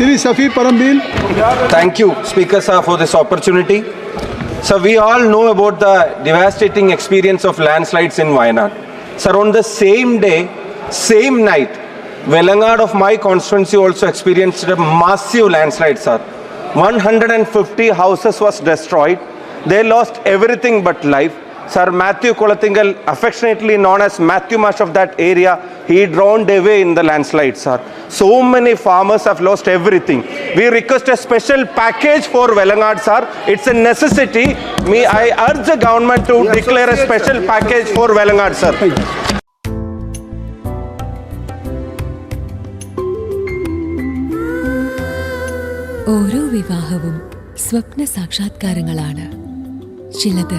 Sri Safi Parambil. Thank you, Speaker sir, for this opportunity. So we all know about the devastating experience of landslides in Wayanad. Sir, on the same day, same night, Velangad of my constituency also experienced a massive landslide, sir. 150 houses was destroyed. They lost everything but life. Sir Mathew Kulathinkal affectionately known as Mathew Mash of that area he drowned away in the landslide sir so many farmers have lost everything we request a special package for Velangad sir it's a necessity me I urge a government to declare a special package for Velangad sir ഓരോ വിവാഹവും സ്വപ്ന സാക്ഷാത്കാരങ്ങളാണ് ചിലത്